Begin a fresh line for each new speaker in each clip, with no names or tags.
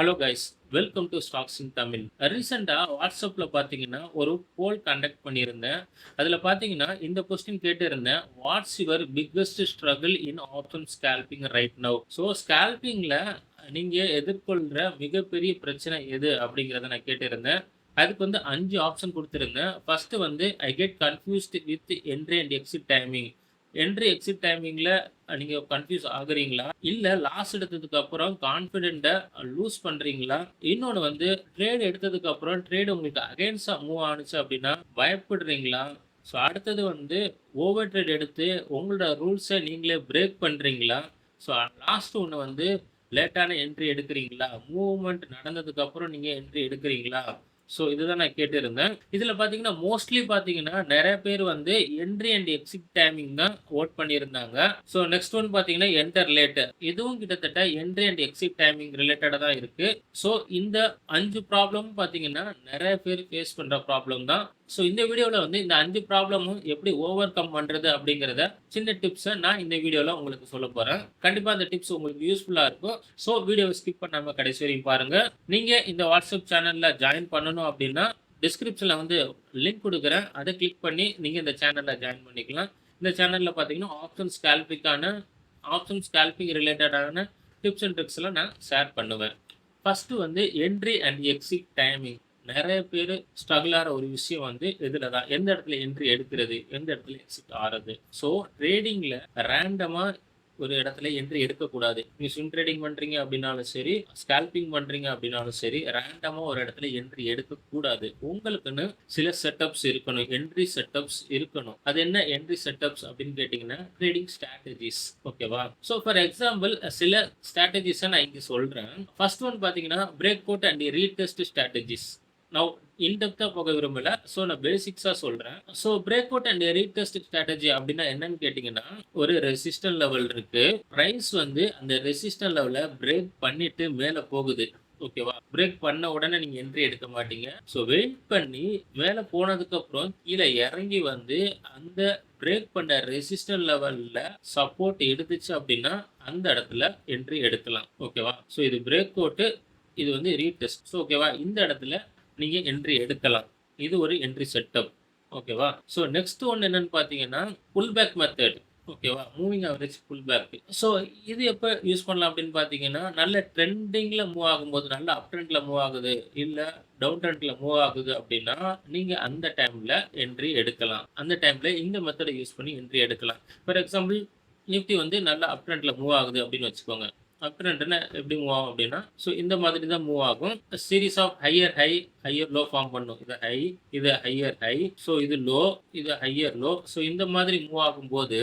Hello guys welcome to stocks in Tamil ரீசெண்டாக வாட்ஸ்அப்பில் பார்த்தீங்கன்னா ஒரு போல் கண்டக்ட் பண்ணியிருந்தேன். அதில் பார்த்தீங்கன்னா இந்த கொஸ்டின் கேட்டிருந்தேன். What's your biggest struggle in option scalping right now so ஸ்கேல்பிங்கில் நீங்கள் எதிர்கொள்கிற மிகப்பெரிய பிரச்சனை எது அப்படிங்கிறத நான் கேட்டிருந்தேன். அதுக்கு வந்து அஞ்சு ஆப்ஷன் கொடுத்துருந்தேன். ஃபஸ்ட்டு வந்து I get confused with entry and exit timing entry exit டைமிங்கில் நீங்கள் கன்ஃபியூஸ் ஆகுறீங்களா? இல்லை லாஸ் எடுத்ததுக்கு அப்புறம் கான்ஃபிடென்ட்டை லூஸ் பண்ணுறீங்களா இன்னொன்று வந்து ட்ரேட் எடுத்ததுக்கு அப்புறம் ட்ரேட் உங்களுக்கு அகைன்ஸ்டாக மூவ் ஆனுச்சு அப்படின்னா பயப்படுறீங்களா? ஸோ அடுத்தது வந்து ஓவர் ட்ரேட் எடுத்து உங்களோட ரூல்ஸை நீங்களே பிரேக் பண்ணுறீங்களா ஸோ லாஸ்ட் ஒன்று வந்து லேட்டான என்ட்ரி எடுக்கிறீங்களா? மூவ்மெண்ட் நடந்ததுக்கப்புறம் நீங்கள் என்ட்ரி எடுக்கிறீங்களா? ஸோ இதுதான் நான் கேட்டிருந்தேன். இதில் பார்த்தீங்கன்னா மோஸ்ட்லி பார்த்தீங்கன்னா நிறைய பேர் வந்து என்ட்ரி அண்ட் எக்ஸிட் டைமிங் தான் ஓட் பண்ணியிருந்தாங்க. ஸோ நெக்ஸ்ட் ஒன் பார்த்தீங்கன்னா என்டர் லேட்டர் இதுவும் கிட்டத்தட்ட என்ட்ரி அண்ட் எக்ஸிட் டைமிங் ரிலேட்டடாக தான் இருக்குது ஸோ இந்த அஞ்சு ப்ராப்ளம் பார்த்தீங்கன்னா நிறைய பேர் ஃபேஸ் பண்ணுற ப்ராப்ளம் தான். ஸோ இந்த வீடியோவில் வந்து இந்த அஞ்சு ப்ராப்ளமும் எப்படி ஓவர் கம் பண்ணுறது அப்படிங்கிறத சின்ன டிப்ஸை நான் இந்த வீடியோவில் உங்களுக்கு சொல்ல போகிறேன் கண்டிப்பாக அந்த டிப்ஸ் உங்களுக்கு யூஸ்ஃபுல்லாக இருக்கும். ஸோ வீடியோவை ஸ்கிப் பண்ணாமல் கடைசி வரையும் பாருங்கள் நீங்கள் இந்த வாட்ஸ்அப் சேனலில் ஜாயின் பண்ணணும் அப்படின்னா டிஸ்கிரிப்ஷனில் வந்து லிங்க் கொடுக்குறேன். அதை கிளிக் பண்ணி நீங்கள் இந்த சேனலில் ஜாயின் பண்ணிக்கலாம். இந்த சேனலில் பார்த்தீங்கன்னா ஆப்ஷன் ஸ்கேல்பிக்கான ஆப்ஷன் ஸ்கேல்பிங் ரிலேட்டடான டிப்ஸ் அண்ட் ட்ரிக்ஸ்லாம் நான் ஷேர் பண்ணுவேன். ஃபஸ்ட்டு வந்து என்ட்ரி அண்ட் எக்ஸிட் டைமிங் நிறைய பேர் ஸ்ட்ரகிள் ஆகிற ஒரு விஷயம் வந்து இதில் தான் எந்த இடத்துல என்ட்ரி எடுக்கிறது? எந்த இடத்துல எக்ஸிட் ஆகிறது ஸோ ட்ரேடிங்கில் ரேண்டமாக ஒரு இடத்துல என்ட்ரி எடுக்கக்கூடாது. நீங்கள் ஸ்விம் ட்ரேடிங் பண்ணுறீங்க அப்படின்னாலும் சரி ஸ்கேல்பிங் பண்ணுறீங்க அப்படின்னாலும் சரி ரேண்டமாக ஒரு இடத்துல என்ட்ரி எடுக்கக்கூடாது. உங்களுக்குன்னு சில செட்டப்ஸ் இருக்கணும். என்ட்ரி செட்டப்ஸ் இருக்கணும். அது என்ன என்ட்ரி செட்டப்ஸ் அப்படின்னு கேட்டிங்கன்னா ட்ரேடிங் ஸ்ட்ராட்டஜிஸ் ஓகேவா ஸோ ஃபார் எக்ஸாம்பிள் சில ஸ்ட்ராட்டஜிஸை நான் இங்கே சொல்கிறேன் ஃபர்ஸ்ட் ஒன் பார்த்தீங்கன்னா break out and retest strategies நான் இன்டெப்த்தாக போக விரும்பல. ஸோ நான் பேசிக்ஸாக சொல்கிறேன் so break out and retest strategy அப்படின்னா என்னன்னு கேட்டிங்கன்னா ஒரு ரெசிஸ்டன் லெவல் இருக்குது ப்ரைஸ் வந்து அந்த ரெசிஸ்டன் லெவலை பிரேக் பண்ணிட்டு மேலே போகுது. ஓகேவா பிரேக் பண்ண உடனே நீங்கள் என்ட்ரி எடுக்க மாட்டீங்க. ஸோ வெயிட் பண்ணி மேலே போனதுக்கப்புறம் கீழே இறங்கி வந்து அந்த பிரேக் பண்ண ரெசிஸ்டன்ட் லெவலில் சப்போர்ட் எடுத்துச்சு அப்படின்னா அந்த இடத்துல என்ட்ரி எடுக்கலாம். ஓகேவா ஸோ இது பிரேக் அவுட்டு இது வந்து ரீடெஸ்ட் ஸோ ஓகேவா இந்த இடத்துல நீங்கள் என்ட்ரி எடுக்கலாம். இது ஒரு என்ட்ரி செட்டப் ஓகேவா ஸோ நெக்ஸ்ட் ஒன்று என்னென்னு பார்த்தீங்கன்னா புல் பேக் மெத்தட் ஓகேவா moving average pull back so இது எப்போ யூஸ் பண்ணலாம் அப்படின்னு பார்த்தீங்கன்னா நல்ல ட்ரெண்டிங்கில் மூவ் ஆகும்போது நல்ல அப் ட்ரெண்டில் மூவ் ஆகுது இல்லை டவுன் ட்ரெண்டில் மூவ் ஆகுது அப்படின்னா நீங்கள் அந்த டைமில் என்ட்ரி எடுக்கலாம். அந்த டைமில் இந்த மெத்தடை யூஸ் பண்ணி என்ட்ரி எடுக்கலாம். ஃபார் எக்ஸாம்பிள் நிஃப்டி வந்து நல்ல அப் ட்ரெண்டில் மூவ் ஆகுது அப்படின்னு வச்சுக்கோங்க. அப் எப்படி மூவ் ஆகும் அப்படின்னா ஸோ இந்த மாதிரி தான் மூவ் ஆகும். Series of higher high higher low form பண்ணும். இது ஹை இது ஹையர் ஹை ஸோ இது லோ இது ஹையர் லோ ஸோ இந்த மாதிரி மூவ் ஆகும்போது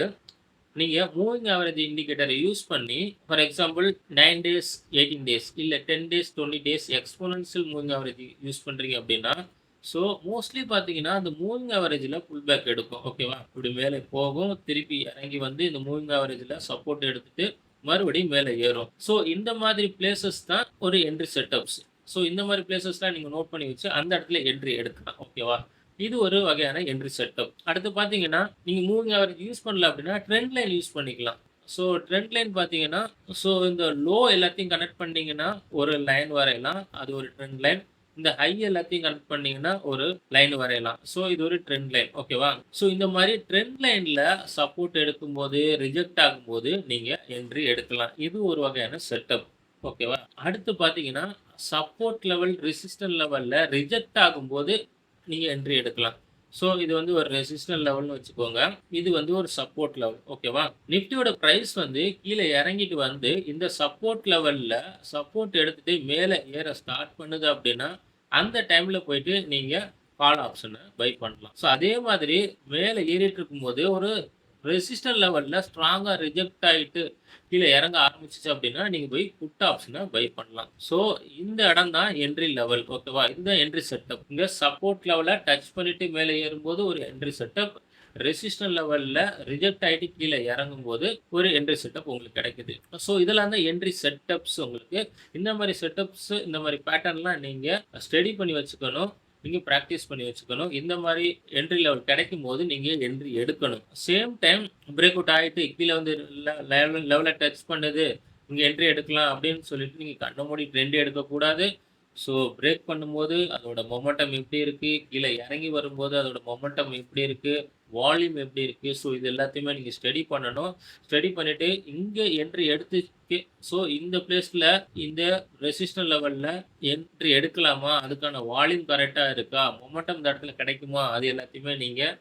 நீங்கள் மூவிங் ஆவரேஜ் இண்டிகேட்டரை யூஸ் பண்ணி for example nine days eighteen days இல்லை ten days twenty days exponential moving average use பண்ணுறீங்க அப்படின்னா ஸோ மோஸ்ட்லி பார்த்தீங்கன்னா அந்த மூவிங் ஆவரேஜில் புல் பேக் எடுக்கும். ஓகேவா இப்படி மேலே போகும் திருப்பி இறங்கி வந்து இந்த மூவிங் ஆவரேஜில் சப்போர்ட் எடுத்துகிட்டு மறுபடியும் மேலே ஏறும். ஸோ இந்த மாதிரி பிளேசஸ் தான் ஒரு என்ட்ரி செட்டப்ஸ் ஸோ இந்த மாதிரி பிளேசஸ்லாம் நீங்கள் நோட் பண்ணி வச்சு அந்த இடத்துல என்ட்ரி எடுக்கலாம். ஓகேவா இது ஒரு வகையான என்ட்ரி செட்டப் அடுத்து பார்த்தீங்கன்னா நீங்கள் மூவிங் ஆவரேஜ் யூஸ் பண்ணல அப்படின்னா ட்ரெண்ட் லைன் யூஸ் பண்ணிக்கலாம். ஸோ ட்ரெண்ட் லைன் பார்த்தீங்கன்னா ஸோ இந்த லோ எல்லாத்தையும் கனெக்ட் பண்ணிங்கன்னா ஒரு லைன் வரையலாம். அது ஒரு ட்ரெண்ட் லைன் இந்த ஹை எல்லாத்தையும் கனெக்ட் பண்ணீங்கன்னா ஒரு லைன் வரையலாம். ஸோ இது ஒரு ட்ரெண்ட் லைன் ஓகேவா ஸோ இந்த மாதிரி ட்ரெண்ட் லைனில் சப்போர்ட் எடுக்கும்போது ரிஜெக்ட் ஆகும்போது நீங்கள் என்ட்ரி எடுக்கலாம். இது ஒரு வகையான செட்டப் ஓகேவா அடுத்து பார்த்தீங்கன்னா சப்போர்ட் லெவல் ரெசிஸ்டன் லெவலில் ரிஜெக்ட் ஆகும்போது நீங்கள் என்ட்ரி எடுக்கலாம். ஸோ இது வந்து ஒரு ரெசிஸ்டன் லெவல்னு வச்சுக்கோங்க. இது வந்து ஒரு சப்போர்ட் லெவல் ஓகேவா நிஃப்டியோட ப்ரைஸ் வந்து கீழே இறங்கிட்டு வந்து இந்த சப்போர்ட் லெவலில் சப்போர்ட் எடுத்துகிட்டு மேலே ஏற ஸ்டார்ட் பண்ணுது அப்படின்னா அந்த டைமில் போயிட்டு நீங்கள் கால் ஆப்ஷனை பை பண்ணலாம். ஸோ அதே மாதிரி மேலே ஏறிட்டு இருக்கும்போது ஒரு ரெசிஸ்டன் லெவலில் ஸ்ட்ராங்காக ரிஜெக்ட் ஆகிட்டு கீழே இறங்க ஆரம்பிச்சிச்சு அப்படின்னா நீங்கள் போய் புட் ஆப்ஷனை பை பண்ணலாம். ஸோ இந்த இடம் தான் என்ட்ரி லெவல் ஓகேவா இந்த என்ட்ரி செட்டப் இங்கே சப்போர்ட் லெவலை டச் பண்ணிவிட்டு மேலே ஏறும்போது ஒரு என்ட்ரி செட்டப் ரெசிஸ்டன் லெவலில் ரிஜெக்ட் ஆகிட்டு கீழே இறங்கும் போது ஒரு என்ட்ரி செட்டப் உங்களுக்கு கிடைக்குது. ஸோ இதெல்லாம் தான் என்ட்ரி செட்டப்ஸ் உங்களுக்கு. இந்த மாதிரி செட்டப்ஸ் இந்த மாதிரி பேட்டர்ன்லாம் நீங்கள் ஸ்டடி பண்ணி வச்சுக்கணும். நீங்கள் ப்ராக்டிஸ் பண்ணி வச்சுக்கணும். இந்த மாதிரி என்ட்ரி லெவல் கிடைக்கும் போது நீங்கள் என்ட்ரி எடுக்கணும். சேம் டைம் பிரேக் அவுட் ஆகிட்டு கீழே வந்து லெவலை டச் பண்ணுது. நீங்கள் என்ட்ரி எடுக்கலாம் அப்படின்னு சொல்லிட்டு நீங்கள் கண்ண மூடி என்ட்ரி எடுக்கக்கூடாது. ஸோ பிரேக் பண்ணும்போது அதோட மொமெண்டம் எப்படி இருக்குது கீழே இறங்கி வரும்போது அதோட மொமெண்டம் எப்படி இருக்குது வால்யூம் எப்படி இருக்குது ஸோ இது எல்லாத்தையுமே நீங்கள் ஸ்டடி பண்ணணும். ஸ்டடி பண்ணிவிட்டு இங்கே என்ட்ரி ஓகே ஸோ இந்த பிளேஸில் இந்த ரெசிஸ்டன் லெவல்ல என்ட்ரி எடுக்கலாமா? அதுக்கான வால்யூம் கரெக்டாக இருக்கா? மொமெண்டம் இந்த இடத்துல கிடைக்குமா? அது எல்லாத்தையுமே நீங்கள்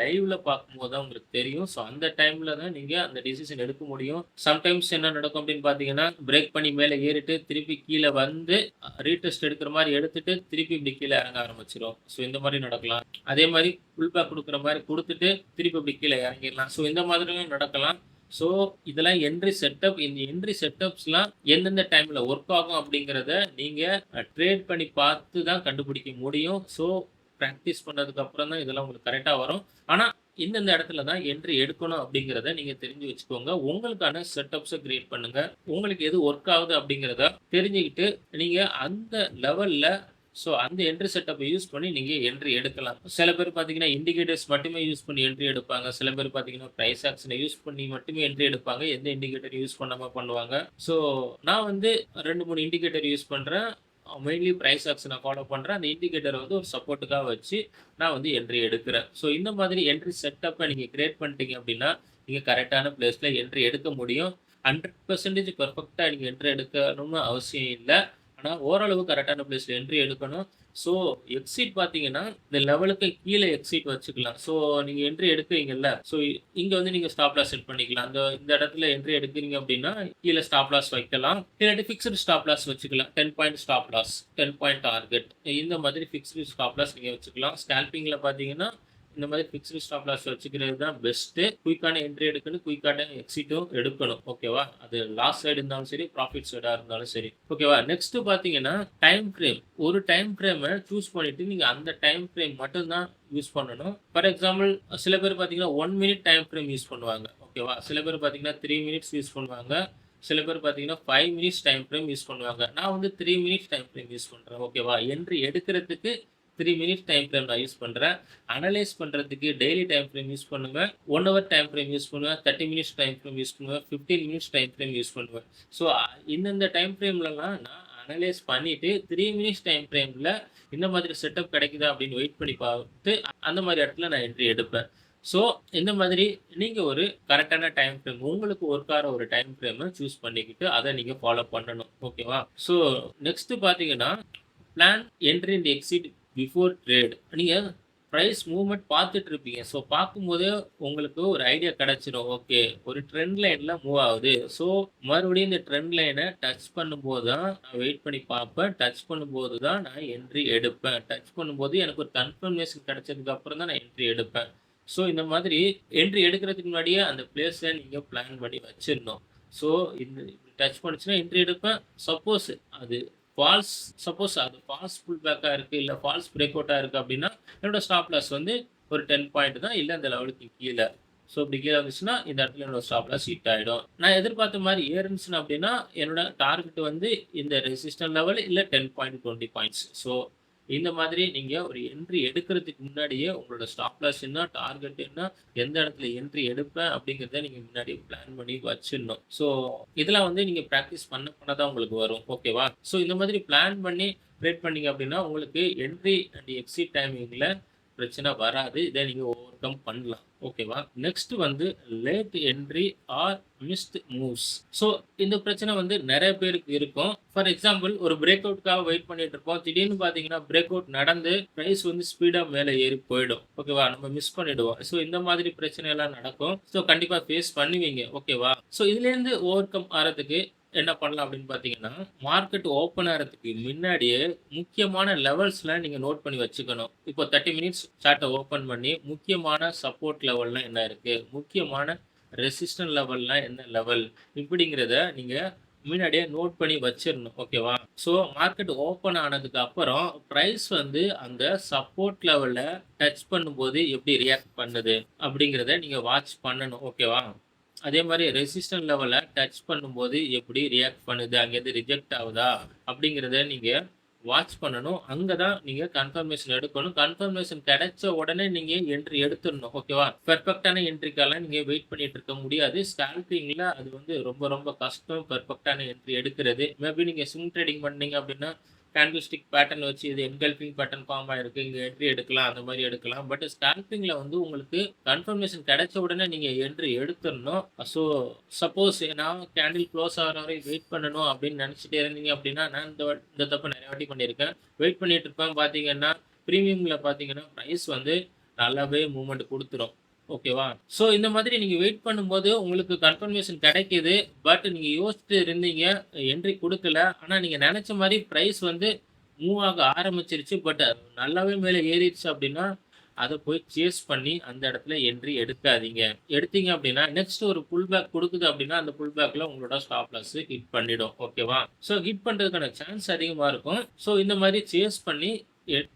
லைவ்ல பார்க்கும்போது தான் உங்களுக்கு தெரியும். ஸோ அந்த டைம்ல தான் நீங்க அந்த டிசிஷன் எடுக்க முடியும். சம்டைம்ஸ் என்ன நடக்கும் அப்படின்னு பார்த்தீங்கன்னா, பிரேக் பண்ணி மேலே ஏறிட்டு திருப்பி கீழே வந்து ரீடெஸ்ட் எடுக்கிற மாதிரி எடுத்துட்டு திருப்பி இப்படி கீழே இறங்க ஆரம்பிச்சிடும் ஸோ இந்த மாதிரி நடக்கலாம். அதே மாதிரி ஃபுல் பேக் கொடுக்குற மாதிரி கொடுத்துட்டு திருப்பி இப்படி கீழே இறங்கிடலாம் ஸோ இந்த மாதிரியும் நடக்கலாம். ஸோ இதெல்லாம் என்ட்ரி செட்டப். இந்த என்ட்ரி செட்டப்ஸ்லாம் எந்தெந்த டைமில் ஒர்க் ஆகும் அப்படிங்கிறத நீங்கள் ட்ரேட் பண்ணி பார்த்து தான் கண்டுபிடிக்க முடியும். ஸோ ப்ராக்டிஸ் பண்ணதுக்கு அப்புறம் தான் இதெல்லாம் உங்களுக்கு கரெக்டாக வரும். ஆனால் இந்தந்த இடத்துல தான் என்ட்ரி எடுக்கணும் அப்படிங்கிறத நீங்கள் தெரிஞ்சு வச்சுக்கோங்க. உங்களுக்கான செட்டப்ஸை கிரியேட் பண்ணுங்கள் உங்களுக்கு எது ஒர்க் ஆகுது அப்படிங்கிறத தெரிஞ்சுக்கிட்டு நீங்கள் அந்த லெவலில் ஸோ அந்த என்ட்ரி செட்டப்பை யூஸ் பண்ணி நீங்கள் என்ட்ரி எடுக்கலாம். சில பேர் பார்த்தீங்கன்னா, இண்டிகேட்டர்ஸ் மட்டுமே யூஸ் பண்ணி என்ட்ரி எடுப்பாங்க. சில பேர் பார்த்தீங்கன்னா, ப்ரைஸ் ஆக்ஷனை யூஸ் பண்ணி மட்டுமே என்ட்ரி எடுப்பாங்க. எந்த இண்டிகேட்டர் யூஸ் பண்ணாமல் பண்ணுவாங்க. ஸோ நான் வந்து 2, 3 இண்டிகேட்டர் யூஸ் பண்ணுறேன் மெயின்லி ப்ரைஸ் ஆக்ஷனை ஃபாலோ பண்ணுறேன் அந்த இண்டிகேட்டரை வந்து ஒரு சப்போர்ட்டுக்காக வச்சு நான் வந்து என்ட்ரி எடுக்கிறேன். ஸோ இந்த மாதிரி என்ட்ரி செட்டப்பை நீங்கள் கிரியேட் பண்ணிட்டீங்க அப்படின்னா, நீங்கள் கரெக்டான பிளேஸில் என்ட்ரி எடுக்க முடியும். 100% பெர்ஃபெக்ட்டா நீங்கள் என்ட்ரி எடுக்கணும்னு அவசியம் இல்லை ஆனால் ஓரளவு கரெக்டான பிளேஸில் என்ட்ரி எடுக்கணும். ஸோ எக்ஸிட் பார்த்தீங்கன்னா, இந்த லெவலுக்கு கீழே எக்ஸிட் வச்சுக்கலாம். ஸோ நீங்கள் என்ட்ரி எடுக்கிறீங்கல்ல, ஸோ இங்கே வந்து நீங்கள் ஸ்டாப் லாஸ் செட் பண்ணிக்கலாம். அந்த இந்த இடத்துல என்ட்ரி எடுக்கிறீங்க அப்படின்னா, கீழே ஸ்டாப் லாஸ் வைக்கலாம். இல்லாட்டி ஃபிக்ஸ்டு ஸ்டாப் லாஸ் வச்சுக்கலாம். 10 point stop loss, 10 point target. இந்த மாதிரி ஃபிக்ஸ்டு ஸ்டாப் லாஸ் நீங்கள் வச்சுக்கலாம். ஸ்கேல்பிங்கில் பார்த்தீங்கன்னா, இந்த மாதிரி ஃபிக்ஸ்டு ஸ்டாப் லாஸ் வச்சுக்கிறது தான் பெஸ்ட்டு. குயிக்கான என்ட்ரி எடுக்கணும். குயிக்கான எக்ஸிட்டும் எடுக்கணும். ஓகேவா? அது லாஸ் சைடு இருந்தாலும் சரி, ப்ராஃபிட் சைடாக இருந்தாலும் சரி. ஓகேவா? நெக்ஸ்ட் பார்த்தீங்கன்னா, டைம் ஃப்ரேம். ஒரு டைம் ஃப்ரேமை சூஸ் பண்ணிட்டு நீங்கள் அந்த டைம் ஃப்ரேம் மட்டும்தான் யூஸ் பண்ணணும். ஃபார் எக்ஸாம்பிள் சில பேர் பார்த்தீங்கன்னா, one minute time frame use பண்ணுவாங்க. ஓகேவா? சில பேர் பார்த்தீங்கன்னா, த்ரீ மினிட்ஸ் யூஸ் பண்ணுவாங்க. சில பேர் பார்த்தீங்கன்னா, five minutes time frame use பண்ணுவாங்க. நான் வந்து three minutes time frame use பண்ணுறேன் ஓகேவா? என்ட்ரி எடுக்கிறதுக்கு த்ரீ மினிட்ஸ் டைம் ஃப்ரேம் நான் யூஸ் பண்ணுறேன் அனலைஸ் பண்ணுறதுக்கு டெய்லி டைம் ஃப்ரேம் யூஸ் பண்ணுவேன். One hour time frame use பண்ணுவேன். 30 மினிட்ஸ் டைம் ஃப்ரேம் யூஸ் பண்ணுவேன். 15 மினிட்ஸ் டைம் ஃப்ரேம் யூஸ் பண்ணுவேன். ஸோ இந்தந்த டைம் ஃப்ரேம்லலாம் நான் அனலைஸ் பண்ணிவிட்டு த்ரீ மினிட்ஸ் டைம் ஃப்ரேமில் இந்த மாதிரி செட்டப் கிடைக்குதா அப்படின்னு வெயிட் பண்ணி பார்த்து அந்த மாதிரி இடத்துல நான் என்ட்ரி எடுப்பேன். ஸோ இந்த மாதிரி நீங்கள் ஒரு கரெக்டான டைம் ஃப்ரேம் உங்களுக்கு ஒர்க் ஒரு டைம் ஃப்ரேமை சூஸ் பண்ணிக்கிட்டு அதை நீங்கள் ஃபாலோ பண்ணணும். ஓகேவா? ஸோ நெக்ஸ்ட்டு பார்த்தீங்கன்னா, plan entry and exit before trade. நீங்கள் ப்ரைஸ் மூவ்மெண்ட் பார்த்துட்டு இருப்பீங்க. ஸோ பார்க்கும்போதே உங்களுக்கு ஒரு ஐடியா கிடச்சிரும் ஓகே ஒரு ட்ரெண்ட் லைனில் மூவ் ஆகுது. ஸோ மறுபடியும் இந்த ட்ரெண்ட் லைனை டச் பண்ணும்போது தான் நான் வெயிட் பண்ணி பார்ப்பேன். டச் பண்ணும்போது தான் நான் என்ட்ரி எடுப்பேன். டச் பண்ணும்போது எனக்கு ஒரு கன்ஃபர்மேஷன் கிடச்சதுக்கு அப்புறம் தான் நான் என்ட்ரி எடுப்பேன். ஸோ இந்த மாதிரி என்ட்ரி எடுக்கிறதுக்கு முன்னாடியே அந்த பிளேஸை நீங்கள் பிளான் பண்ணி வச்சிடணும் ஸோ இந்த டச் பண்ணுச்சுன்னா என்ட்ரி எடுப்பேன். சப்போஸ் அது ஃபால்ஸ் சப்போஸ் அது ஃபால்ஸ் புல் பேக்காக இருக்குது இல்லை ஃபால்ஸ் பிரேக் அவுட்டாக இருக்குது அப்படின்னா, என்னோடய ஸ்டாப் லாஸ் வந்து ஒரு 10 பாயிண்ட் தான். இல்லை அந்த லெவலுக்கு கீழே ஸோ இப்படி கீழே வந்துச்சுன்னா, இந்த இடத்துல என்னோட ஸ்டாப் லாஸ் ஹிட் ஆகிடும் நான் எதிர்பார்த்த மாதிரி ஏறுனுச்சுன்னா அப்படின்னா, என்னோட டார்கெட் வந்து இந்த ரெசிஸ்டன் லெவல் இல்லை டென் பாயிண்ட் 20 பாயிண்ட்ஸ். ஸோ இந்த மாதிரி நீங்க ஒரு என்ட்ரி எடுக்கிறதுக்கு முன்னாடியே உங்களோட ஸ்டாப் லாஸ் என்ன, டார்கெட் என்ன, எந்த இடத்துல என்ட்ரி எடுப்பேன் அப்படிங்கிறத நீங்க முன்னாடியே பிளான் பண்ணி வச்சிடணும் ஸோ இதெல்லாம் வந்து நீங்க ப்ராக்டிஸ் பண்ண பண்ண தான் உங்களுக்கு வரும். ஓகேவா? ஸோ இந்த மாதிரி பிளான் பண்ணி ட்ரேட் பண்ணீங்க அப்படின்னா, உங்களுக்கு என்ட்ரி அண்ட் எக்ஸிட் டைமிங்கில் பிரச்சனை வராது. இதை நீங்கள் ஓவர் கம் பண்ணலாம். ஓகேவா? நெக்ஸ்ட் வந்து late entry or missed moves. So இந்த பிரச்சனை வந்து நிறைய பேருக்கு இருக்கும். ஃபார் எக்ஸாம்பிள் ஒரு பிரேக் அவுட்காக வெயிட் பண்ணிட்டு இருப்போம். திடீர்னு பார்த்தீங்கன்னா, பிரேக் அவுட் நடந்து ப்ரைஸ் வந்து ஸ்பீடாக மேலே ஏறி போயிடும். ஓகேவா? நம்ம மிஸ் பண்ணிடுவோம். ஸோ இந்த மாதிரி பிரச்சனை எல்லாம் நடக்கும். ஸோ கண்டிப்பாக ஃபேஸ் பண்ணுவீங்க. ஓகேவா? ஸோ இதுலேருந்து ஓவர் கம் ஆகிறதுக்கு என்ன பண்ணலாம் அப்படின்னு பார்த்தீங்கன்னா, மார்க்கெட் ஓப்பன் ஆகிறதுக்கு முன்னாடியே முக்கியமான லெவல்ஸ்லாம் நீங்கள் நோட் பண்ணி வச்சுக்கணும். இப்போ 30 மினிட்ஸ் சார்ட்டை ஓப்பன் பண்ணி முக்கியமான சப்போர்ட் லெவல்லாம் என்ன இருக்குது முக்கியமான ரெசிஸ்டன்ட் லெவல்லாம் என்ன லெவல்? இப்படிங்கிறத நீங்கள் முன்னாடியே நோட் பண்ணி வச்சிடணும் ஓகேவா? ஸோ மார்க்கெட் ஓப்பன் ஆனதுக்கு அப்புறம் ப்ரைஸ் வந்து அந்த சப்போர்ட் லெவலில் டச் பண்ணும்போது எப்படி ரியாக்ட் பண்ணுது? அப்படிங்கிறத நீங்கள் வாட்ச் பண்ணணும். ஓகேவா? அதே மாதிரி ரெசிஸ்டன்ட் லெவலில் டச் பண்ணும்போது எப்படி ரியாக்ட் பண்ணுது? அங்கேருந்து ரிஜெக்ட் ஆகுதா? அப்படிங்கிறத நீங்கள் வாட்ச் பண்ணணும். அங்கே தான் நீங்கள் கன்ஃபர்மேஷன் எடுக்கணும். கன்ஃபர்மேஷன் கிடைச்ச உடனே நீங்கள் என்ட்ரி எடுத்துடணும் ஓகேவா? பெர்ஃபெக்ட்டான என்ட்ரிக்கெல்லாம் நீங்கள் வெயிட் பண்ணிட்டு இருக்க முடியாது. ஸ்கால்பிங்ல அது வந்து ரொம்ப ரொம்ப கஷ்டம் பெர்ஃபெக்ட்டான என்ட்ரி எடுக்கிறது. மேபி நீங்கள் ஸ்விங் ட்ரேடிங் பண்ணீங்க அப்படின்னா, கேண்டில் ஸ்டிக் பேட்டர்ன் வச்சு இது என்கல்பிங் பேட்டர்ன் ஃபார்ம் ஆயிருக்கு. இங்கே என்ட்ரி எடுக்கலாம். அந்த மாதிரி எடுக்கலாம். பட் ஸ்டாம்பிங்கில் வந்து உங்களுக்கு கன்ஃபர்மேஷன் கிடைச்ச உடனே நீங்கள் என்ட்ரி எடுத்துடணும் ஸோ சப்போஸ் நான் கேண்டில் க்ளோஸ் ஆகுற வரைக்கும் வெயிட் பண்ணணும் அப்படின்னு நினச்சிட்டே இருந்தீங்க அப்படின்னா, நான் இந்த இந்த தப்பு நிறைய வாட்டி பண்ணியிருக்கேன். வெயிட் பண்ணிட்டு இருப்பேன் பார்த்தீங்கன்னா, ப்ரீமியமில் பார்த்தீங்கன்னா, ப்ரைஸ் வந்து நல்லாவே மூவ்மெண்ட் கொடுத்துரும் ஓகேவா? ஸோ இந்த மாதிரி நீங்கள் வெயிட் பண்ணும்போது உங்களுக்கு கன்ஃபர்மேஷன் கிடைக்கிது பட் நீங்கள் யோசிச்சுட்டு இருந்தீங்க. என்ட்ரி கொடுக்கல ஆனால் நீங்கள் நினச்ச மாதிரி ப்ரைஸ் வந்து மூவ் ஆக ஆரம்பிச்சிருச்சு. பட் நல்லாவே மேலே ஏறிடுச்சு அப்படின்னா, அதை போய் சேஸ் பண்ணி அந்த இடத்துல என்ட்ரி எடுக்காதீங்க. எடுத்தீங்க அப்படின்னா, நெக்ஸ்ட் ஒரு புல் பேக் கொடுக்குது அப்படின்னா, அந்த புல் பேக்ல உங்களோட ஸ்டாப் லாஸ் ஹிட் பண்ணிடும். ஓகேவா? ஸோ ஹிட் பண்றதுக்கான சான்ஸ் அதிகமா இருக்கும். ஸோ இந்த மாதிரி சேஸ் பண்ணி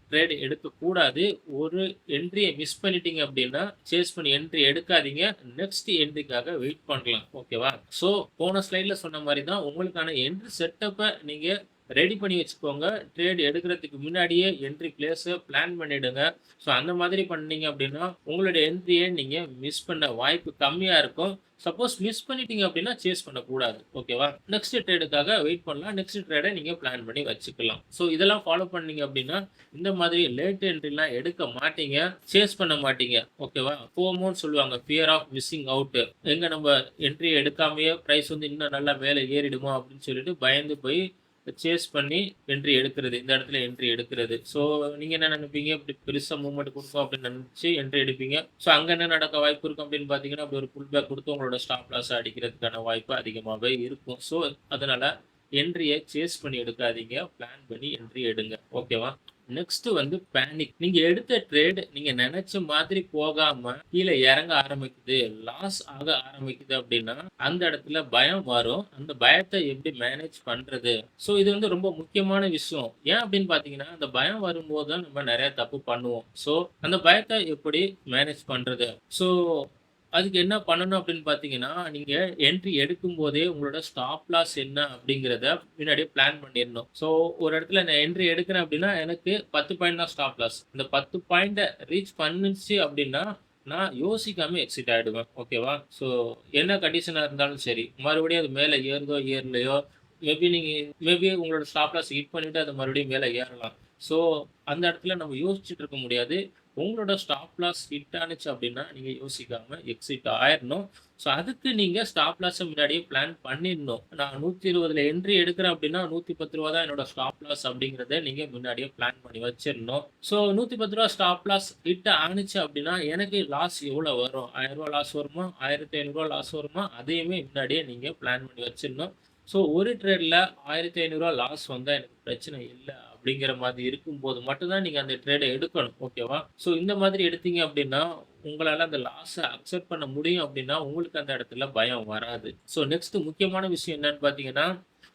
ட்ரேட் எடுக்கக்கூடாது. ஒரு என்ட்ரியை மிஸ் பண்ணிட்டீங்க அப்படின்னா, சேஸ் பண்ணி என்ட்ரி எடுக்காதீங்க. நெக்ஸ்ட் என்ட்ரிக்காக வெயிட் பண்ணலாம். ஓகேவா? ஸோ போன ஸ்லைடில் சொன்ன மாதிரி தான் உங்களுக்கான என்ட்ரி செட்டப்பை நீங்கள் ரெடி பண்ணி வச்சுக்கோங்க. ட்ரேட் எடுக்கிறதுக்கு முன்னாடியே என்ட்ரி பிளேஸை பிளான் பண்ணிவிடுங்க ஸோ அந்த மாதிரி பண்ணீங்க அப்படின்னா, உங்களுடைய என்ட்ரியை நீங்கள் மிஸ் பண்ண வாய்ப்பு கம்மியாக இருக்கும். சப்போஸ் மிஸ் பண்ணிட்டீங்க அப்படின்னா, சேஸ் பண்ணக்கூடாது. ஓகேவா? நெக்ஸ்ட் ட்ரேடுக்காக வெயிட் பண்ணலாம். நெக்ஸ்ட் ட்ரேடை நீங்கள் பிளான் பண்ணி வச்சுக்கலாம். ஸோ இதெல்லாம் ஃபாலோ பண்ணீங்க அப்படின்னா, இந்த மாதிரி லேட் என்ட்ரிலாம் எடுக்க மாட்டீங்க. சேஸ் பண்ண மாட்டீங்க. ஓகேவா? ஃபோமோன்னு சொல்லுவாங்க. ஃபியர் ஆஃப் மிஸ்ஸிங் அவுட்டு எங்கே நம்ம என்ட்ரி எடுக்காமையே ப்ரைஸ் வந்து இன்னும் நல்லா மேலே ஏறிடுமா அப்படின்னு சொல்லிட்டு பயந்து போய் சேஸ் பண்ணி என்ட்ரி எடுக்கிறது. இந்த இடத்துல என்ட்ரி எடுக்கிறது. ஸோ நீங்கள் என்ன நினைப்பீங்க? இப்படி பெருசாக மூவ்மெண்ட் கொடுக்கும் அப்படின்னு நினச்சி என்ட்ரி எடுப்பீங்க. ஸோ அங்கே என்ன நடக்க வாய்ப்பு இருக்கும் அப்படின்னு பார்த்தீங்கன்னா, அப்படி ஒரு புல் பேக் கொடுத்து உங்களோட ஸ்டாப் லாஸ் அடிக்கிறதுக்கான வாய்ப்பு அதிகமாகவே இருக்கும். ஸோ அதனால என்ட்ரியை சேஸ் பண்ணி எடுக்காதீங்க. பிளான் பண்ணி என்ட்ரி எடுங்க. ஓகேவா? நெக்ஸ்ட் வந்து பேனிக். நீங்க எடுத்த ட்ரேட் நீங்க நினைச்ச மாதிரி போகாம கீழே இறங்க ஆரம்பிக்குது. லாஸ் ஆக ஆரம்பிக்குது அப்படின்னா, அந்த இடத்துல பயம் வரும். அந்த பயத்தை எப்படி மேனேஜ் பண்றது? ஸோ இது வந்து ரொம்ப முக்கியமான விஷயம். ஏன் அப்படின்னு பார்த்தீங்கன்னா, அந்த பயம் வரும்போது தான் நம்ம நிறைய தப்பு பண்ணுவோம். ஸோ அந்த பயத்தை எப்படி மேனேஜ் பண்றது? ஸோ அதுக்கு என்ன பண்ணணும் அப்படின்னு பார்த்தீங்கன்னா, நீங்கள் என்ட்ரி எடுக்கும்போதே உங்களோட ஸ்டாப் லாஸ் என்ன அப்படிங்கிறத முன்னாடியே பிளான் பண்ணிடணும் ஸோ ஒரு இடத்துல நான் என்ட்ரி எடுக்கிறேன் அப்படின்னா, எனக்கு 10 பாயிண்ட் தான் ஸ்டாப் லாஸ். இந்த பத்து பாயிண்ட்டை ரீச் பண்ணுச்சு அப்படின்னா, நான் யோசிக்காமல் எக்ஸிட் ஆகிடுவேன் ஓகேவா? ஸோ என்ன கண்டிஷனாக இருந்தாலும் சரி, மறுபடியும் அது மேலே ஏறுதோ, ஏறலையோ, மேபி நீங்கள் மேபி உங்களோட ஸ்டாப் லாஸ் ஹிட் பண்ணிவிட்டு அது மறுபடியும் மேலே ஏறலாம். ஸோ அந்த இடத்துல நம்ம யோசிச்சுட்டு இருக்க முடியாது. உங்களோட ஸ்டாப் லாஸ் ஹிட் ஆனிச்சு அப்படின்னா, நீங்கள் யோசிக்காம எக்ஸிட் ஆயிரணும். ஸோ அதுக்கு நீங்கள் ஸ்டாப் லாஸை முன்னாடியே பிளான் பண்ணிடணும் நான் 120ல என்ட்ரி எடுக்கிறேன் அப்படின்னா, நூற்றி பத்து ரூபா தான் என்னோட ஸ்டாப் லாஸ் அப்படிங்கிறத நீங்கள் முன்னாடியே பிளான் பண்ணி வச்சிடணும் ஸோ நூற்றி பத்து ரூபா ஸ்டாப் லாஸ் ஹிட் ஆனுச்சு அப்படின்னா, எனக்கு லாஸ் எவ்வளோ வரும்? ஆயிரரூபா லாஸ் வருமா? ஆயிரத்தி ஐநூறுரூவா லாஸ் வருமா? அதையுமே முன்னாடியே நீங்கள் பிளான் பண்ணி வச்சிடணும் ஸோ ஒரு ட்ரேடில் ஆயிரத்தி ஐநூறுரூவா லாஸ் வந்தால் எனக்கு பிரச்சனை இல்லை அப்படிங்கிற மாதிரி இருக்கும்போது மட்டும் தான் நீங்க அந்த ட்ரேடை எடுக்கணும். ஓகேவா? ஸோ இந்த மாதிரி எடுத்தீங்க அப்படின்னா, உங்களால் அந்த லாஸை அக்செப்ட் பண்ண முடியும் அப்படின்னா, உங்களுக்கு அந்த இடத்துல பயம் வராது. ஸோ நெக்ஸ்ட் முக்கியமான விஷயம் என்னன்னு பார்த்தீங்கன்னா,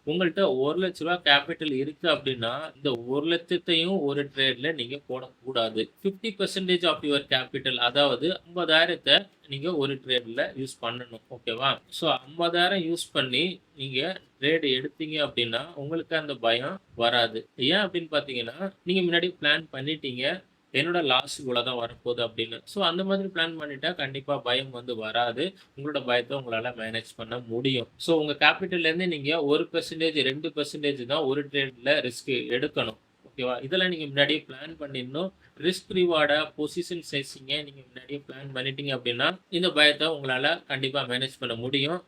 உங்கள்கிட்ட ஒரு லட்ச ரூபா கேப்பிட்டல் இருக்கு அப்படின்னா, இந்த 1,00,000த்தையும் ஒரு ட்ரேட்ல நீங்க போடக்கூடாது. 50% ஆஃப் யுவர் கேப்பிட்டல் அதாவது 50,000த்த நீங்க ஒரு ட்ரேட்ல யூஸ் பண்ணணும். ஓகேவா? ஸோ 50,000 யூஸ் பண்ணி நீங்க ட்ரேடு எடுத்தீங்க அப்படின்னா, உங்களுக்கு அந்த பயம் வராது. ஏன் அப்படின்னு பார்த்தீங்கன்னா, நீங்க முன்னாடி பிளான் பண்ணிட்டீங்க. என்னோட லாஸ் இவ்வளோ தான் வரப்போகுது அப்படின்னு. ஸோ அந்த மாதிரி பிளான் பண்ணிட்டா கண்டிப்பாக பயம் வந்து வராது. உங்களோட பயத்தை உங்களால் மேனேஜ் பண்ண முடியும். ஸோ உங்கள் கேப்பிட்டல்லேருந்து நீங்க 1% 2% தான் ஒரு ட்ரேடில் ரிஸ்க் எடுக்கணும். ஓகேவா? இதெல்லாம் நீங்கள் முன்னாடியே பிளான் பண்ணிடணும். ரிஸ்க் ரிவார்டை பொசிஷன் சைஸிங்க நீங்கள் முன்னாடியே பிளான் பண்ணிட்டீங்க அப்படின்னா, இந்த பயத்தை உங்களால் கண்டிப்பாக மேனேஜ் பண்ண முடியும்.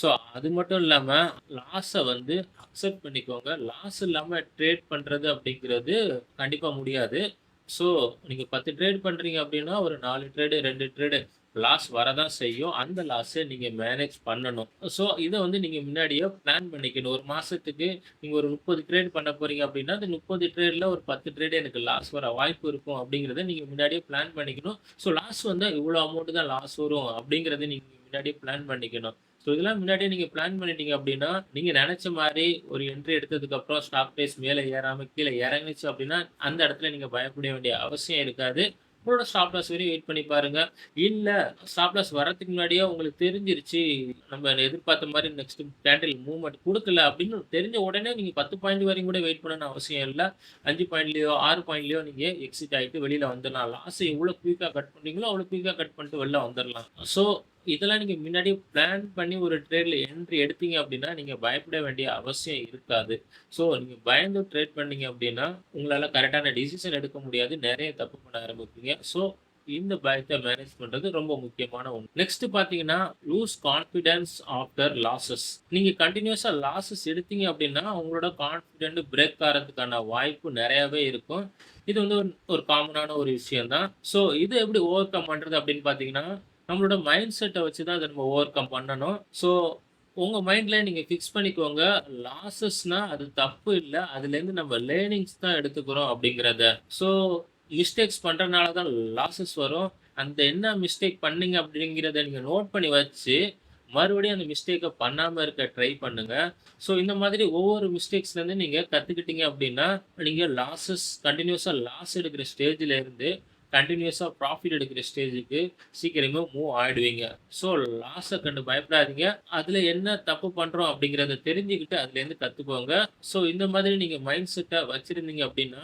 ஸோ அது மட்டும் இல்லாமல் லாஸை வந்து அக்செப்ட் பண்ணிக்கோங்க. லாஸ் இல்லாமல் ட்ரேட் பண்ணுறது அப்படிங்கிறது கண்டிப்பாக முடியாது. ஸோ நீங்கள் பத்து ட்ரேட் பண்ணுறீங்க அப்படின்னா, ஒரு நாலு ட்ரேடு, ரெண்டு ட்ரேடு லாஸ் வரதான் செய்யும். அந்த லாஸை நீங்கள் மேனேஜ் பண்ணணும். ஸோ இதை வந்து நீங்கள் முன்னாடியே பிளான் பண்ணிக்கணும். ஒரு மாதத்துக்கு நீங்கள் ஒரு 30 ட்ரேட் பண்ண போகிறீங்க அப்படின்னா, அந்த முப்பது ட்ரேடில் ஒரு 10 ட்ரேடு எனக்கு லாஸ் வர வாய்ப்பு இருக்கும் அப்படிங்கிறத நீங்கள் முன்னாடியே பிளான் பண்ணிக்கணும். ஸோ லாஸ் வந்தால் இவ்வளோ அமௌண்ட்டு தான் லாஸ் வரும் அப்படிங்கிறத நீங்கள் முன்னாடியே பிளான் பண்ணிக்கணும். ஸோ இதெல்லாம் முன்னாடியே நீங்க பிளான் பண்ணிட்டீங்க அப்படின்னா, நீங்க நினச்ச மாதிரி ஒரு என்ட்ரி எடுத்ததுக்கப்புறம் ஸ்டாக் ப்ரைஸ் மேலே ஏறாமல் கீழே இறங்குச்சு அப்படின்னா, அந்த இடத்துல நீங்க பயப்பட வேண்டிய அவசியம் இருக்காது. உங்களோட ஸ்டாப் லாஸ் வரையும் வெயிட் பண்ணி பாருங்க. இல்லை ஸ்டாப் லாஸ் வர்றதுக்கு முன்னாடியே உங்களுக்கு தெரிஞ்சிருச்சு, நம்ம எதிர்பார்த்த மாதிரி நெக்ஸ்ட் கேண்டில் மூவ்மெண்ட் கொடுக்கல அப்படின்னு தெரிஞ்ச உடனே நீங்க 10 பாயிண்ட் வரையும் கூட வெயிட் பண்ணணும்னு அவசியம் இல்ல. 5 பாயிண்ட்லயோ, 6 பாயிண்ட்லயோ நீங்க எக்ஸிட் ஆயிட்டு வெளியில வந்துடலாம் லாஸ் எவ்வளோ குயிக்காக கட் பண்ணுறீங்களோ அவ்வளோ குயிக்காக கட் பண்ணிட்டு வெளில வந்துரலாம். ஸோ இதெல்லாம் நீங்கள் முன்னாடி பிளான் பண்ணி ஒரு ட்ரேடில் என்ட்ரி எடுத்தீங்க அப்படின்னா, நீங்கள் பயப்பட வேண்டிய அவசியம் இருக்காது. ஸோ நீங்கள் பயந்து ட்ரேட் பண்ணீங்க அப்படின்னா, உங்களால் கரெக்டான டிசிஷன் எடுக்க முடியாது. நிறைய தப்பு பண்ண ஆரம்பிப்பீங்க. ஸோ இந்த பயத்தை மேனேஜ் பண்றது ரொம்ப முக்கியமான ஒன்று நெக்ஸ்ட் பார்த்தீங்கன்னா, லூஸ் கான்ஃபிடென்ஸ் ஆஃப்டர் லாசஸ் நீங்க கண்டினியூஸாக லாஸஸ் எடுத்தீங்க அப்படின்னா, உங்களோட கான்ஃபிடென்ட் பிரேக் ஆகிறதுக்கான வாய்ப்பு நிறையவே இருக்கும். இது வந்து ஒரு ஒரு காமனான ஒரு விஷயம் தான். ஸோ இது எப்படி ஓவர் கம் பண்றது அப்படின்னு பார்த்தீங்கன்னா, நம்மளோட மைண்ட் செட்டை வச்சு தான் அதை நம்ம ஓவர் கம் பண்ணணும். ஸோ உங்கள் மைண்டில் நீங்கள் ஃபிக்ஸ் பண்ணிக்கோங்க. லாஸஸ்னால் அது தப்பு இல்லை அதுலேருந்து நம்ம லேர்னிங்ஸ் தான் எடுத்துக்கிறோம் அப்படிங்கிறத. ஸோ மிஸ்டேக்ஸ் பண்ணுறதுனால தான் லாஸஸ் வரும். அந்த என்ன மிஸ்டேக் பண்ணீங்க அப்படிங்கிறத நீங்கள் நோட் பண்ணி வச்சு, மறுபடியும் அந்த மிஸ்டேக்கை பண்ணாமல் இருக்க ட்ரை பண்ணுங்க. ஸோ இந்த மாதிரி ஒவ்வொரு மிஸ்டேக்ஸ்லேருந்து நீங்கள் கற்றுக்கிட்டீங்க அப்படின்னா, நீங்கள் லாஸஸ் கண்டினியூஸாக லாஸ் எடுக்கிற ஸ்டேஜில் இருந்து கண்டினியூஸாக ப்ராஃபிட் எடுக்கிற ஸ்டேஜ்க்கு சீக்கிரமே மூவ் ஆயிடுவீங்க. ஸோ லாஸை கண்டு பயப்படாதீங்க. அதுல என்ன தப்பு பண்றோம் அப்படிங்கிறத தெரிஞ்சுக்கிட்டு அதுலேருந்து கத்துக்கோங்க. ஸோ இந்த மாதிரி நீங்க மைண்ட் செட்ட வச்சிருந்தீங்க அப்படின்னா,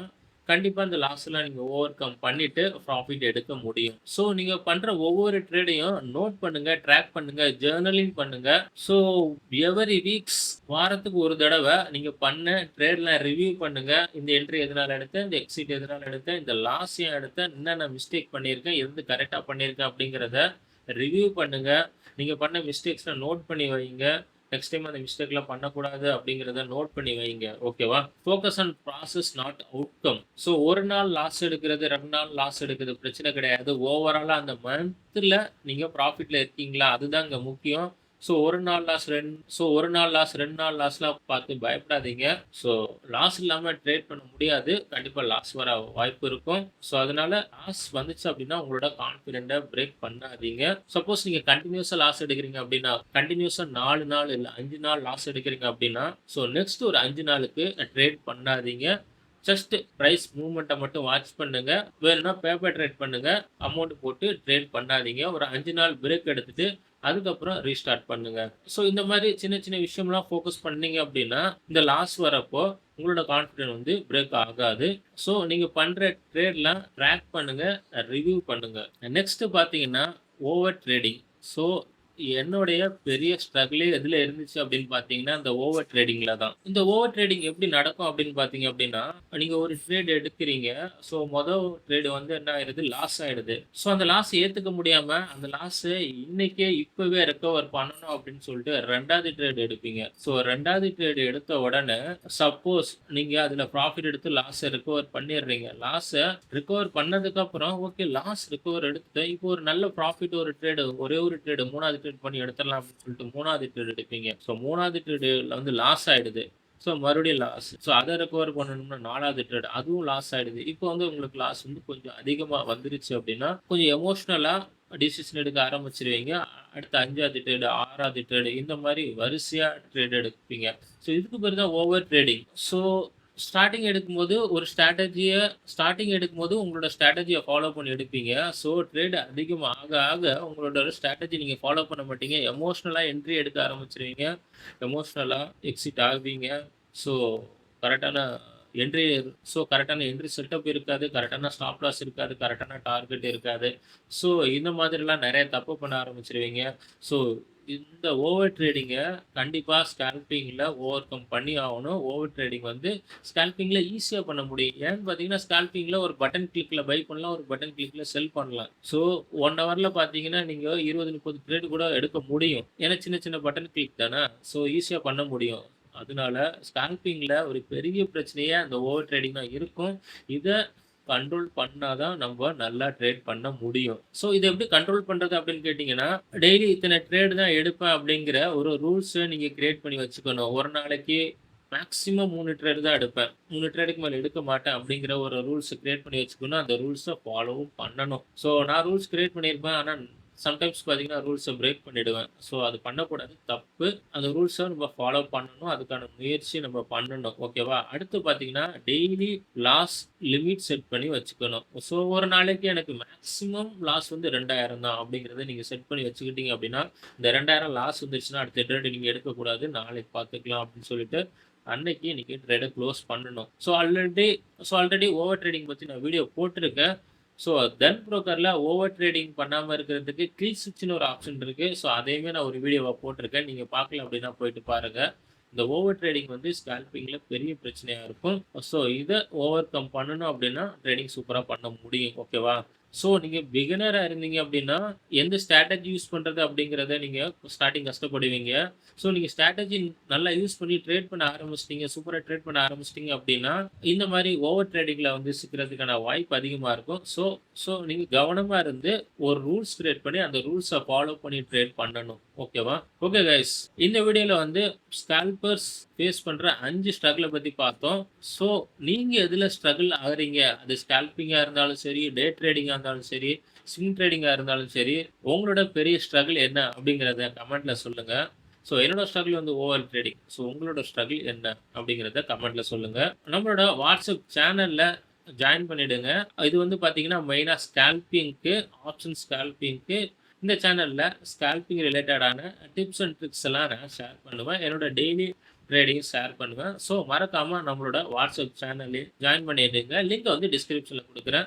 கண்டிப்பாக இந்த லாஸ்லாம் நீங்கள் ஓவர் கம் பண்ணிவிட்டு ப்ராஃபிட் எடுக்க முடியும். ஸோ நீங்கள் பண்ணுற ஒவ்வொரு ட்ரேடையும் நோட் பண்ணுங்கள் ட்ராக் பண்ணுங்கள் ஜேர்னலிங் பண்ணுங்கள் ஸோ எவரி வீக்ஸ் வாரத்துக்கு ஒரு தடவை நீங்கள் பண்ண ட்ரேட்லாம் ரிவ்யூ பண்ணுங்கள் இந்த என்ட்ரி எதனால எடுத்தேன், இந்த எக்ஸிட் எதனால எடுத்தேன், இந்த லாஸ் ஏன் எடுத்தேன், என்னென்ன மிஸ்டேக் பண்ணியிருக்கேன், எது கரெக்டாக பண்ணியிருக்கேன் அப்படிங்கிறத ரிவ்யூ பண்ணுங்கள் நீங்கள் பண்ண மிஸ்டேக்ஸ்லாம் நோட் பண்ணி வைங்க. நெக்ஸ்ட் டைம் அந்த மிஸ்டேக்லாம் பண்ணக்கூடாது அப்படிங்கிறத நோட் பண்ணி வைங்க. ஓகேவா? Focus on process not outcome. So ஒரு நாள் லாஸ் எடுக்கிறது, ரெண்டு நாள் லாஸ் எடுக்கிறது பிரச்சனை கிடையாது. ஓவராலாக அந்த மந்த்ல நீங்க ப்ராஃபிட்ல இருக்கீங்களா? அதுதான் இங்கே முக்கியம். ஸோ ஒரு நாள் லாஸ் ரெண் ஸோ ஒரு நாள் லாஸ், ரெண்டு நாள் லாஸ்லாம் பார்த்து பயப்படாதீங்க. ஸோ லாஸ் இல்லாமல் ட்ரேட் பண்ண முடியாது. கண்டிப்பாக லாஸ் வர வாய்ப்பு இருக்கும். ஸோ அதனால லாஸ் வந்துச்சு அப்படின்னா, உங்களோட கான்ஃபிடென்ட்டை பிரேக் பண்ணாதீங்க. சப்போஸ் நீங்கள் கண்டினியூஸாக லாஸ் எடுக்கிறீங்க அப்படின்னா, கண்டினியூஸாக நாலு நாள் இல்லை அஞ்சு நாள் லாஸ் எடுக்கிறீங்க அப்படின்னா, ஸோ நெக்ஸ்ட் ஒரு அஞ்சு நாளுக்கு ட்ரேட் பண்ணாதீங்க. ஜஸ்ட் ப்ரைஸ் மூவ்மெண்ட்டை மட்டும் வாட்ச் பண்ணுங்க. வேணும்னா பேப்பர் ட்ரேட் பண்ணுங்க. அமௌண்ட் போட்டு ட்ரேட் பண்ணாதீங்க. ஒரு அஞ்சு நாள் பிரேக் எடுத்துட்டு, அதுக்கப்புறம் ரீஸ்டார்ட் பண்ணுங்க. ஸோ இந்த மாதிரி சின்ன சின்ன விஷயம்லாம் ஃபோக்கஸ் பண்ணீங்க அப்படின்னா, இந்த லாஸ் வரப்போ உங்களோட கான்ஃபிடென்ட் வந்து பிரேக் ஆகாது. ஸோ நீங்கள் பண்ணுற ட்ரேட்லாம் ட்ராக் பண்ணுங்க, ரிவ்யூ பண்ணுங்க. நெக்ஸ்ட்டு பார்த்தீங்கன்னா, ஓவர் ட்ரேடிங். ஸோ என்னுடைய பெரிய ஸ்ட்ரகிளே எதில் இருந்துச்சு அப்படின்னு பார்த்தீங்கன்னா, இந்த ஓவர் ட்ரேடிங்ல தான். இந்த ஓவர் ட்ரேடிங் எப்படி நடக்கும் அப்படின்னு பார்த்தீங்க அப்படின்னா, நீங்க ஒரு ட்ரேட் எடுக்கிறீங்க. ஸோ மொதல் ட்ரேடு வந்து என்ன ஆயிடுது, லாஸ் ஆயிடுது. ஸோ அந்த லாஸ் ஏத்துக்க முடியாம, அந்த லாஸ இன்னைக்கே இப்பவே ரெக்கவர் பண்ணணும் அப்படின்னு சொல்லிட்டு ரெண்டாவது ட்ரேட் எடுப்பீங்க. ஸோ 2வது ட்ரேட் எடுத்த உடனே, சப்போஸ் நீங்க அதுல ப்ராஃபிட் எடுத்து லாஸை ரெக்கவர் பண்ணிடுறீங்க. லாஸ ரெக்கவர் பண்ணதுக்கப்புறம், ஓகே லாஸ் ரெக்கவர் எடுத்து இப்போ ஒரு நல்ல ப்ராஃபிட் ஒரு ட்ரேட் ஒரே ஒரு ட்ரேட் 3வது ட்ரேட் பண்ணி எடுத்துடலாம் அப்படின்னு சொல்லிட்டு மூணாவது ட்ரேட் எடுப்பீங்க. ஸோ மூணாவது ட்ரேடில் வந்து லாஸ் ஆகிடுது ஸோ மறுபடியும் லாஸ். ஸோ அதை ரெக்கவர் பண்ணணும்னா நாலாவது ட்ரேட் அதுவும் லாஸ் ஆகிடுது இப்போ வந்து உங்களுக்கு லாஸ் வந்து கொஞ்சம் அதிகமாக வந்துருச்சு அப்படின்னா, கொஞ்சம் எமோஷ்னலாக டிசிஷன் எடுக்க ஆரம்பிச்சிருவீங்க அடுத்து அஞ்சாவது ட்ரேடு ஆறாவது ட்ரேடு இந்த மாதிரி வரிசையாக ட்ரேட் எடுப்பீங்க. ஸோ இதுக்கு பேர் தான் ஓவர் ட்ரேடிங். ஸோ ஸ்டார்ட்டிங் எடுக்கும்போது ஒரு ஸ்ட்ராட்டஜியை ஸ்டார்டிங் எடுக்கும்போது உங்களோட ஸ்ட்ராட்டஜியை ஃபாலோ பண்ணி எடுப்பீங்க. ஸோ ட்ரேட் அதிகமாக ஆக ஆக உங்களோட ஸ்ட்ராட்டஜி நீங்கள் ஃபாலோ பண்ண மாட்டீங்க. எமோஷ்னலாக என்ட்ரி எடுக்க ஆரம்பிச்சிருவீங்க எமோஷ்னலாக எக்ஸிட் ஆவீங்க. ஸோ கரெக்டான என்ட்ரி ஸோ கரெக்டான என்ட்ரி செட்டப் இருக்காது. கரெக்டான ஸ்டாப் லாஸ் இருக்காது. கரெக்டான டார்கெட் இருக்காது. ஸோ இந்த மாதிரிலாம் நிறைய தப்பு பண்ண ஆரம்பிச்சிருவீங்க ஸோ இந்த ஓவர் ட்ரேடிங்கை கண்டிப்பாக ஸ்கேல்பிங்கில் ஓவர் கம் பண்ணி ஆகணும். ஓவர் ட்ரேடிங் வந்து ஸ்கேல்பிங்கில் ஈஸியாக பண்ண முடியும். ஏன்னு பார்த்தீங்கன்னா, ஸ்கேல்பிங்கில் ஒரு பட்டன் கிளிக்கில் பை பண்ணலாம். ஒரு பட்டன் கிளிக்கில் செல் பண்ணலாம். ஸோ ஒன் ஹவரில் பார்த்தீங்கன்னா, நீங்கள் இருபது முப்பது ட்ரேடு கூட எடுக்க முடியும். ஏன்னா சின்ன சின்ன பட்டன் கிளிக் தானே. ஸோ ஈஸியாக பண்ண முடியும். அதனால ஸ்கேல்பிங்கில் ஒரு பெரிய பிரச்சனையே அந்த ஓவர் ட்ரேடிங் தான் இருக்கும். இதை கண்ட்ரோல் பண்ணால் தான் நம்ம நல்லா ட்ரேட் பண்ண முடியும். ஸோ இதை எப்படி கண்ட்ரோல் பண்ணுறது அப்படின்னு கேட்டிங்கன்னா டெய்லி இத்தனை ட்ரேடு தான் எடுப்பேன் அப்படிங்கிற ஒரு ரூல்ஸை நீங்கள் கிரியேட் பண்ணி வச்சுக்கணும். ஒரு நாளைக்கு மேக்ஸிமம் மூணு ட்ரேடு தான் எடுப்பேன். மூணு ட்ரேடுக்கு மேலே எடுக்க மாட்டேன் அப்படிங்கிற ஒரு ரூல்ஸ் கிரியேட் பண்ணி வச்சுக்கணும். அந்த ரூல்ஸை ஃபாலோவும் பண்ணணும். ஸோ நான் ரூல்ஸ் கிரியேட் பண்ணியிருப்பேன். ஆனால் சம்டைம்ஸ் பார்த்தீங்கன்னா ரூல்ஸை பிரேக் பண்ணிடுவேன். ஸோ அது பண்ணக்கூடாது. தப்பு. அந்த ரூல்ஸை நம்ம ஃபாலோ பண்ணணும். அதுக்கான முயற்சி நம்ம பண்ணணும். ஓகேவா அடுத்து பார்த்தீங்கன்னா டெய்லி லாஸ் லிமிட் செட் பண்ணி வச்சுக்கணும். ஸோ ஒரு நாளைக்கு எனக்கு மேக்ஸிமம் லாஸ் வந்து ரெண்டாயிரம் தான் அப்படிங்கிறத நீங்கள் செட் பண்ணி வச்சுக்கிட்டீங்க அப்படின்னா இந்த ரெண்டாயிரம் லாஸ் வந்துருச்சுன்னா அடுத்த ட்ரேட் நீங்கள் எடுக்கக்கூடாது. நாளைக்கு பார்த்துக்கலாம் அப்படின்னு சொல்லிட்டு அன்னைக்கு இன்னைக்கு ட்ரேடை க்ளோஸ் பண்ணணும். So already so already over trading பற்றி நான் வீடியோ போட்டிருக்கேன். ஸோ தென் ப்ரோக்கரில் ஓவர் ட்ரேடிங் பண்ணாமல் இருக்கிறதுக்கு கில் சுவிட்ச்னு ஒரு ஆப்ஷன் இருக்குது ஸோ அதையுமே நான் ஒரு வீடியோவை போட்டிருக்கேன். நீங்கள் பார்க்கல அப்படின்னா போயிட்டு பாருங்கள் இந்த ஓவர் ட்ரேடிங் வந்து ஸ்கால்பிங்கில் பெரிய பிரச்சனையாக இருக்கும். ஸோ இதை ஓவர் கம் பண்ணணும் அப்படின்னா ட்ரேடிங் சூப்பராக பண்ண முடியும். ஓகேவா ஸோ நீங்கள் பிகினராக இருந்தீங்க அப்படின்னா எந்த ஸ்ட்ராட்டஜி யூஸ் பண்ணுறது அப்படிங்கிறத நீங்கள் ஸ்டார்டிங் கஷ்டப்படுவீங்க. ஸோ நீங்கள் ஸ்ட்ராட்டஜி நல்லா யூஸ் பண்ணி ட்ரேட் பண்ண ஆரம்பிச்சிட்டிங்க சூப்பராக ட்ரேட் பண்ண ஆரம்பிச்சிட்டீங்க அப்படின்னா இந்த மாதிரி ஓவர் ட்ரேடிங்கில் வந்து சிக்கிறதுக்கான வாய்ப்பு அதிகமாக இருக்கும். ஸோ ஸோ நீங்கள் கவனமாக இருந்து ஒரு ரூல்ஸ் க்ரியேட் பண்ணி அந்த ரூல்ஸை ஃபாலோ பண்ணி ட்ரேட் பண்ணணும். ஓகேவா ஓகே கைஸ் இந்த வீடியோவில் வந்து ஸ்கால்பர்ஸ் ஃபேஸ் பண்ணுற அஞ்சு ஸ்ட்ரகிளை பற்றி பார்த்தோம். ஸோ நீங்கள் எதில் ஸ்ட்ரகிள் ஆகுறீங்க? அது ஸ்கால்பிங்காக இருந்தாலும் சரி டே ட்ரேடிங்காக இருந்தாலும் சரி ஸ்விங் ட்ரேடிங்காக இருந்தாலும் சரி உங்களோட பெரிய ஸ்ட்ரகிள் என்ன அப்படிங்கிறத கமெண்ட்டில் சொல்லுங்கள் ஸோ என்னோட ஸ்ட்ரகிள் வந்து ஓவர் ட்ரேடிங் ஸோ உங்களோட ஸ்ட்ரகிள் என்ன அப்படிங்கிறத கமெண்ட்டில் சொல்லுங்கள் நம்மளோட வாட்ஸ்அப் சேனலில் ஜாயின் பண்ணிவிடுங்க இது வந்து பார்த்தீங்கன்னா மெயினாக ஸ்கேல்பிங்க்கு ஆப்ஷன் ஸ்கேல்பிங்க்கு இந்த சேனலில் ஸ்கேல்பிங் ரிலேட்டடான டிப்ஸ் அண்ட் ட்ரிக்ஸ் எல்லாம் நான் ஷேர் பண்ணுவேன். என்னோட டெய்லி ட்ரேடிங் ஷேர் பண்ணுவேன். ஸோ மறக்காமல் நம்மளோட வாட்ஸ்அப் சேனல்லே ஜாயின் பண்ணிடுங்க. லிங்க் வந்து டிஸ்கிரிப்ஷனில் கொடுக்குறேன்.